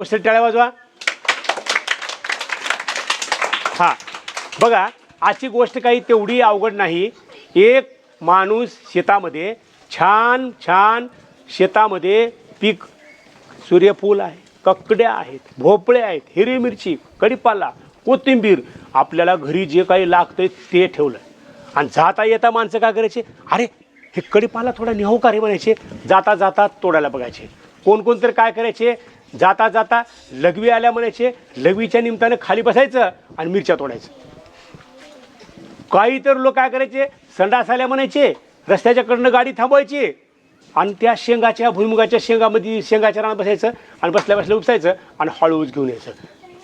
गोष्ट टाळ्या वाजवा. हा. बघा आजची गोष्ट काही तेवढी अवघड नाही. एक माणूस शेतामध्ये छान छान शेतामध्ये पीक सूर्यफूल आहे ककड्या आहेत भोपळे आहेत हिरवी मिरची कढीपाला कोथिंबीर आपल्याला घरी जे काही लागतंय ते ठेवलं. आणि जाता येता माणसं काय करायचे? अरे हे कढीपाला थोडा नेहो का म्हणायचे. जाता जाता तोडायला बघायचे. कोण कोण तर काय करायचे? जाता जाता लघवी आल्या म्हणायचे लघवीच्या निमित्तानं खाली बसायचं आणि मिरच्या तोडायचं. काही तर लोक काय करायचे? संडास आल्या म्हणायचे रस्त्याच्याकडनं गाडी थांबवायची आणि त्या शेंगाच्या भुईमुगाच्या शेंगामध्ये शेंगाच्या रानात बसायचं आणि बसल्या बसल्या उपसायचं आणि हळूच घेऊन यायचं.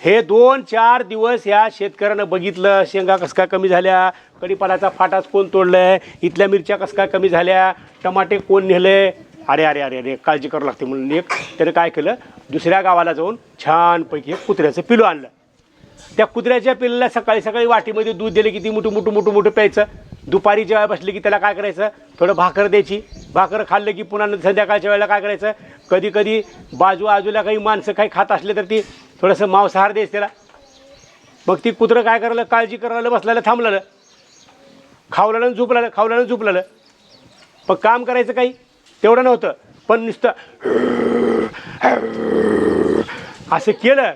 हे दोन चार दिवस या शेतकऱ्यानं बघितलं शेंगा कसं काय कमी झाल्या कढीपालाचा फाटाच कोण तोडलं आहे इथल्या मिरच्या कसं काय कमी झाल्या टमाटे कोण नेले अरे अरे अरे अरे काळजी करावं लागते म्हणून एक त्यानं काय केलं? दुसऱ्या गावाला जाऊन छानपैकी एक कुत्र्याचं पिलू आणलं. त्या कुत्र्याच्या पिल्लाला सकाळी सकाळी वाटीमध्ये दूध दिले की ती मोठं मोठं मोठं मोठं प्यायचं. दुपारी जेव्हा बसले की त्याला काय करायचं? थोडं भाकर द्यायची. भाकर खाल्लं की पुन्हा संध्याकाळच्या वेळेला काय करायचं? कधी कधी बाजू आजूला काही माणसं काही खात असले तर ती थोडंसं मांसाहार द्यायचं त्याला. मग ती कुत्रं काय करायला काळजी करायला बसलेलं थांबलेलं. खावल्यानं आणि झोपलेलं खावलेलं आणि झोपलेलं. मग काम करायचं काही? तेवढं नव्हतं. पण नुसतं असं केलं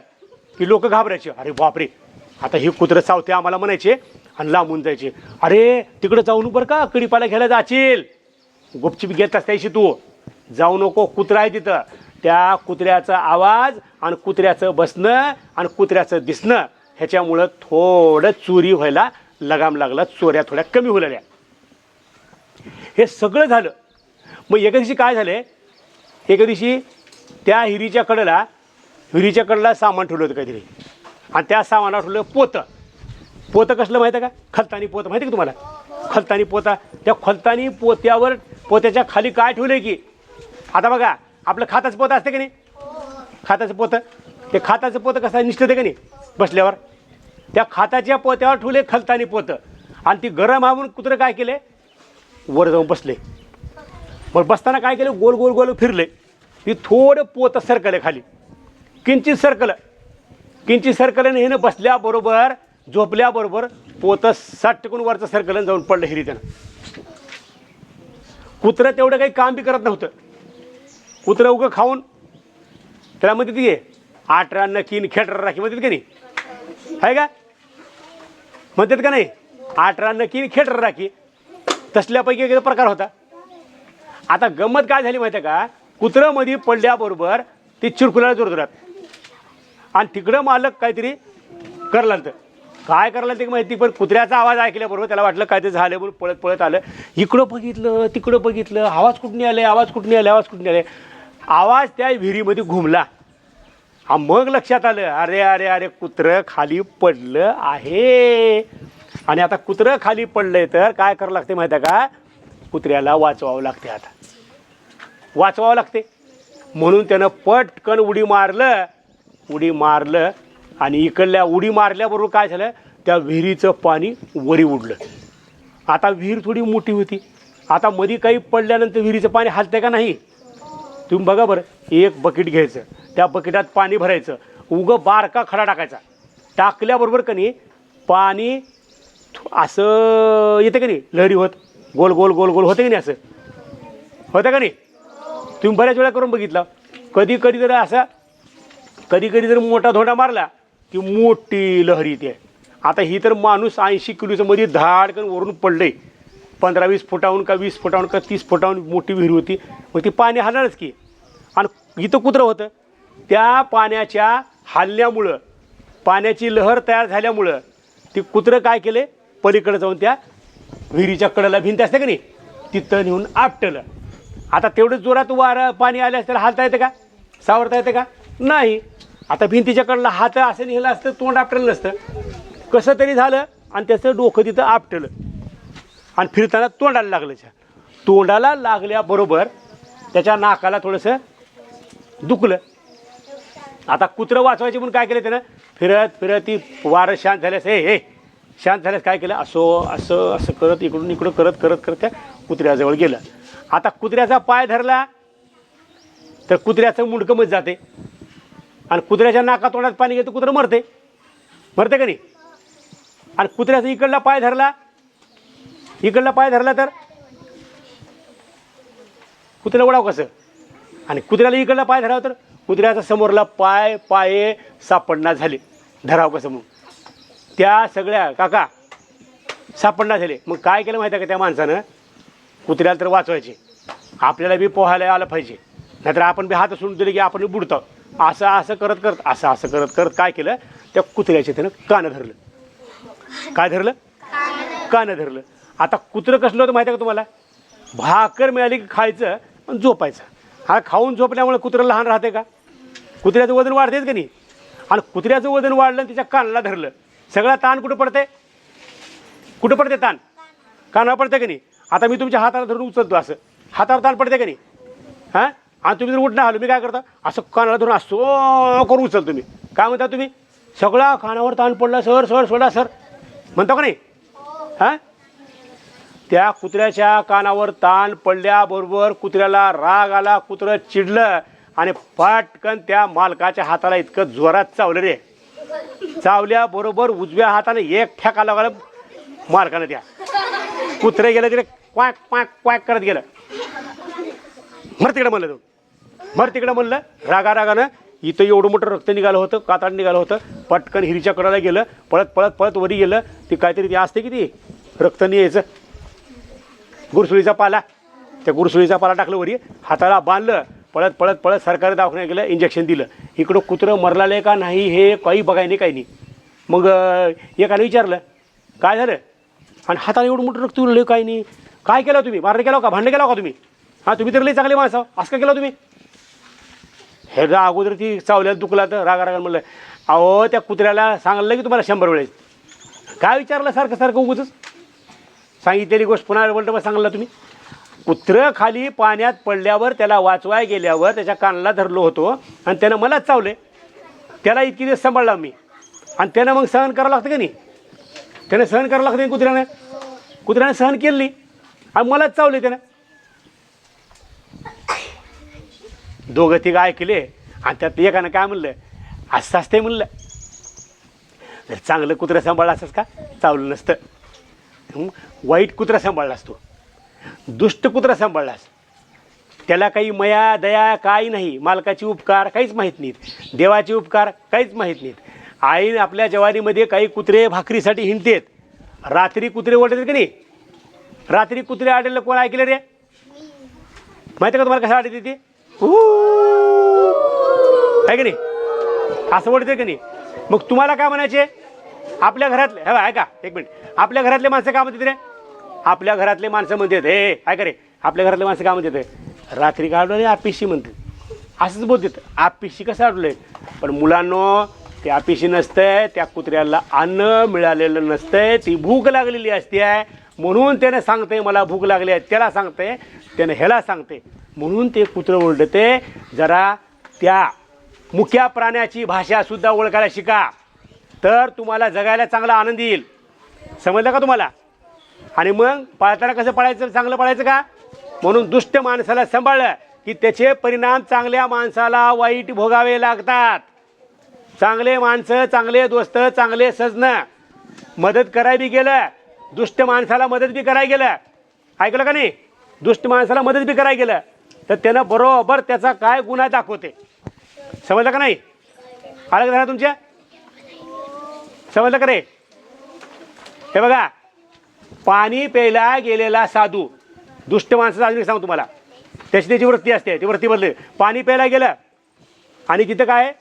की लोक घाबरायचे. अरे बापरे. आता हे कुत्रं चावते आम्हाला म्हणायचे आणि लांबून जायचे. अरे तिकडं जाऊ बरं का कडीपाला घ्यायला जाशील. गुपचीप घेत असतायशी तू. जाऊ नको. कुत्रा आहे तिथं. त्या कुत्र्याचा आवाज आणि कुत्र्याचं बसणं आणि कुत्र्याचं दिसणं ह्याच्यामुळं थोडं चोरी व्हायला लगाम लागला. चोऱ्या थोड्या कमी होल्या हे सगळं झालं. मग एका दिवशी काय झालं? एका दिवशी त्या हिरीच्या कडेला हिरीच्या कडेला सामान ठेवलं होतं काहीतरी. आणि त्या सामानावर ठेवलं पोतं. पोतं कसलं माहिती आहे का? खलतानी पोतं. माहिती का तुम्हाला? खलतानी पोता. त्या खलतानी पोत्यावर पोत्याच्या खाली काय ठेवलं आहे की? आता बघा आपलं खाताचं पोतं असते का नाही? खाताचं पोतं. ते खाताचं पोतं कसं निष्ठत का नाही? बसल्यावर. त्या खाताच्या पोत्यावर ठेवले खलतानी पोतं. आणि ती गरम आवून कुत्रं काय केले? वर जाऊन बसले. बरं बसताना काय केलं? गोल गोल गोल फिरले. ती थोडं पोतं सरकलं खाली. किंचित सरकलं किंचित सरकलं हिनं बसल्याबरोबर झोपल्याबरोबर पोतं साठ टिकून वरचं सरकलं जाऊन पडलं हिरी त्यानं. कुत्रं तेवढं काही काम बी करत नव्हतं. कुत्रं उगं खाऊन. त्याला म्हणते ती आठरा नकीन खेटर राखी म्हणतात का नाही? आहे का? म्हणतात का नाही? आठरा नकीन खेटर राखी. तसल्यापैकी एक प्रकार होता. आता गंमत काय झाली माहिती आहे का? कुत्रं मध्ये पडल्याबरोबर ते चिरकुल्याला जोर आणि तिकडं मालक काहीतरी करला तर काय करायला ते माहिती पण कुत्र्याचा आवाज ऐकल्याबरोबर त्याला वाटलं काय ते झालं म्हणून पळत पळत आलं. इकडं बघितलं तिकडं बघितलं आवाज कुठून आले आवाज कुठून आले आवाज कुठून आले आवाज त्या विहिरीमध्ये घुमला. हा मग लक्षात आलं अरे अरे अरे कुत्रं खाली पडलं आहे. आणि आता कुत्रं खाली पडलंय तर काय करावं लागते माहिती आहे का? कुत्र्याला वाचवावं लागते आता. वाचवावं लागते. म्हणून त्यानं पटकन उडी मारलं. उडी मारलं आणि इकडल्या उडी मारल्याबरोबर काय झालं? त्या विहिरीचं पाणी वरी उडलं. आता विहीर थोडी मोठी होती. आता मध्ये काही पडल्यानंतर विहिरीचं पाणी हलतंय का नाही? तुम्ही बघा बरं. एक बकेट घ्यायचं. त्या बकेटात पाणी भरायचं. उगं बारका खडा टाकायचा. टाकल्याबरोबर का नाही पाणी थो- असं येतं का नाही लहरी होत. गोल गोल गोल गोल. होते की नाही असं? होतं का नाही? तुम्ही बऱ्याच वेळा करून बघितलं. कधी कधी जर असा कधी कधी जर मोठा धोंडा मारला की मोठी लहरी ते आता ही तर माणूस ऐंशी किलोच्या मध्ये धाडकन वरून पडले पंधरा वीस फुटाहून का वीस फुटाहून का तीस फुटाहून मोठी विहीर होती. मग ती पाणी हलणारच की. आणि इथं कुत्रं होतं. त्या पाण्याच्या हल्ल्यामुळं पाण्याची लहर तयार झाल्यामुळं ती कुत्रं काय केले? पलीकडे जाऊन त्या विहिरीच्या कडेला भिंत असते का नाही? तिथं नेऊन आपटलं. आता तेवढं जोरात वारं पाणी आल्यास त्याला हालता येतं का? सावरता येतं का? नाही. आता भिंतीच्या कडला हात असं नेलं असतं तोंड आपटलं नसतं. कसं तरी झालं आणि त्याचं डोकं तिथं आपटलं. आणि फिरताना तोंडाला लागलं त्या. तोंडाला लागल्याबरोबर त्याच्या नाकाला थोडंसं दुखलं. आता कुत्रं वाचवायचे म्हणून काय केलं त्यानं? फिरत फिरत ती वारं शांत झाल्यास हे हे. शांत झाल्यास काय केलं? असो असं असं करत इकडून इकडं करत करत करत त्या कुत्र्याजवळ गेलं. आता कुत्र्याचा पाय धरला तर कुत्र्याचं मुंडकं मत जाते. आणि कुत्र्याच्या नाका तोंडात पाणी घेतं कुत्रं मरते. मरते का नाही? आणि कुत्र्याचा इकडला पाय धरला इकडला पाय धरला तर कुत्र्याला उडाव कसं? आणि कुत्र्याला इकडला पाय धरावं तर कुत्र्याचा समोरला पाय पाये सापडणार झाले. धराव कसं मग त्या सगळ्या काका सापडणार झाले. मग काय केलं माहिती आहे का त्या माणसानं? कुत्र्याला तर वाचवायचे. आपल्याला बी पोहायला आलं पाहिजे. नाहीतर आपण बी हात सोडून दिले की आपण बुडतो. असं असं करत करत असं असं करत करत काय केलं? त्या कुत्र्याचे त्यानं कानं धरलं. काय धरलं? कानं धरलं. आता कुत्रं कसलं होतं माहिती आहे का तुम्हाला? भाकर मिळाली की खायचं पण झोपायचं. हा खाऊन झोपल्यामुळे कुत्रं लहान राहते का? कुत्र्याचं वजन वाढतेच का नाही? आणि कुत्र्याचं वजन वाढलं आणि तिच्या कानाला धरलं. सगळा ताण कुठं पडते कुठं पडते ताण? कानावर पडते का नाही? आता मी तुमच्या हाताला धरून उचलतो असं. हातावर ताण पडते का नाही? हां? आणि तुम्ही जर उठणं आलो मी काय करतो? असं कानाला धरून असो करून उचलतो मी. काय म्हणता तुम्ही? सगळा कानावर ताण पडला सर सर सोडा सर. म्हणतो का नाही? हां? त्या कुत्र्याच्या कानावर ताण पडल्याबरोबर कुत्र्याला राग आला कुत्रं चिडलं आणि फाटकन त्या मालकाच्या हाताला इतकं जोरात चावलं रे. चावल्याबरोबर उजव्या हाताने एक ठ्याका लागला मालकानं त्या. कुत्रे गेलं तिकडे क्वाक क्वाक क्वाक करत गेलं. मर तिकडं म्हणलं तो. मर तिकडं म्हणलं रागा रागानं इथं एवढं मोठं रक्त निघालं होतं कातड निघालं होतं पटकन हिरीच्या कडाला गेलं पळत पळत पळत वरी गेलं ती काहीतरी ती असते की ती रक्त नाही यायचं गुरसुळीचा पाला. त्या गुरसुळीचा पाला टाकलं वरी हाताला बांधलं पळत पळत पळत सरकारी दवाखान्यात गेलं इंजेक्शन दिलं. इकडं कुत्रं मरलालं का नाही हे काही बघाय नाही काही नाही. मग एकाने विचारलं काय झालं? आणि हाताने एवढं मोठं रक्त उरलं काही नाही. काय केलं तुम्ही? मारणं केला का? भांडण केला का तुम्ही? हां तुम्ही तर लई चांगले माणसं असं का केलं तुम्ही? हे अगोदर ती चावल्याला दुखला तर रागा रागा म्हणलं अहो त्या कुत्र्याला सांगलं की तुम्हाला शंभर वेळेस. काय विचारलं सारखं सारखं उगूच सांगितलेली गोष्ट पुन्हा बोलतो सांगला तुम्ही. कुत्रं खाली पाण्यात पडल्यावर त्याला वाचवाय गेल्यावर त्याच्या कानाला धरलो होतो आणि त्यानं मलाच चावले. त्याला इतकी दिवस सांभाळला मी. आणि त्यानं मग सहन करावं लागतं का नाही? त्यानं सहन करावं लागतं नाही कुत्र्यानं? कुत्र्यानं सहन केलं नाही. आणि मलाच चावले त्यानं. दोघं तिघं ऐकले आणि त्यात एकानं काय म्हणलं? असं असते म्हणलं. चांगलं कुत्रं सांभाळलं असंच का? चावलं नसतं. वाईट कुत्रा सांभाळला असतो. दुष्ट कुत्रा सांभाळलास. त्याला काही मया दया काही नाही. मालकाचे उपकार काहीच माहीत नाहीत. देवाचे उपकार काहीच माहीत नाहीत. आई आपल्या जवानीमध्ये काही कुत्रे भाकरीसाठी हिंडतेत. रात्री कुत्रे ओढतात की नाही? रात्री कुत्रे आढळलं कोण ऐकलं रे? माहिती का तुम्हाला कसं आढळते ते? आहे की नाही? असं ओढते की नाही? मग तुम्हाला काय म्हणायचे? आपल्या घरातले हे ऐका एक मिनिट. आपल्या घरातले माणसं काय म्हणतात रे? आपल्या घरातले माणसं म्हणतात हे काय रे आपल्या घरातले माणसं काय म्हणतात रात्री काढलं रे आपिशी म्हणतात. असंच बोलतात. आपिशी कसं आढळलंय? पण मुलांनो ते आपिशी नसतंय त्या कुत्र्याला अन्न मिळालेलं नसतंय ती भूक लागलेली असते. आहे म्हणून त्याने सांगते मला भूक लागली आहे. त्याला सांगते त्याने ह्याला सांगते म्हणून ते कुत्रं ओरडते जरा त्या मुख्या प्राण्याची भाषासुद्धा ओळखायला शिका. तर तुम्हाला जगायला चांगला आनंद येईल. समजलं का तुम्हाला? आणि मग पाळताना कसं पळायचं? चांगलं पळायचं का? म्हणून दुष्ट माणसाला सांभाळलं की त्याचे परिणाम चांगल्या माणसाला वाईट भोगावे लागतात. चांगले माणसं चांगले दोस्त चांगले सजणं मदत कराय बी गेलं दुष्ट माणसाला मदत बी करायला गेलं. ऐकलं का नाही? दुष्ट माणसाला मदत बी करायला गेलं. तर त्यानं बरोबर त्याचा काय गुन्हा दाखवते? समजलं का नाही? आलं का तुमच्या? समजलं का रे हे बघा पाणी प्यायला गेलेला साधू. दुष्ट माणसाचा अजून सांगू तुम्हाला. त्याची त्याची वृत्ती असते ती वृत्ती बदलते पाणी प्यायला गेलं आणि तिथं काय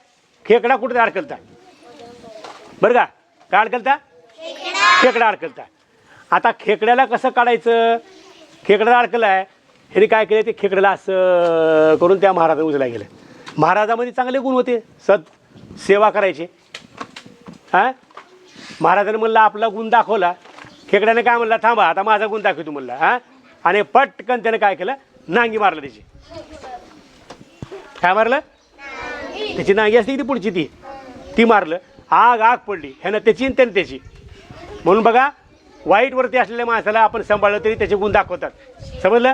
खेकडा कुठं अडकलता बरं का? काय अडकलता खेकडा अडकलता आता खेकड्याला कसं काढायचं? खेकडा अडकलं आहे ह्याने काय केलं ते खेकड्याला असं करून त्या महाराजा उजला गेलं. महाराजामध्ये चांगले गुण होते. सद सेवा करायचे. हां? महाराजांनी म्हणलं आपला गुण दाखवला. खेकड्याने काय म्हणला? थांबा आता माझा गुण दाखवतो म्हणला हा? आणि पटकन त्याने काय केलं? नांगी मारलं त्याची. काय मारलं? त्याची नांगी असते की ती पुढची ती? ती मारलं. आग आग पडली. ह्यानं त्याची त्याने त्यानं त्याची. म्हणून बघा वाईटवरती असलेल्या माणसाला आपण सांभाळलं तरी त्याचे गुण दाखवतात. समजलं?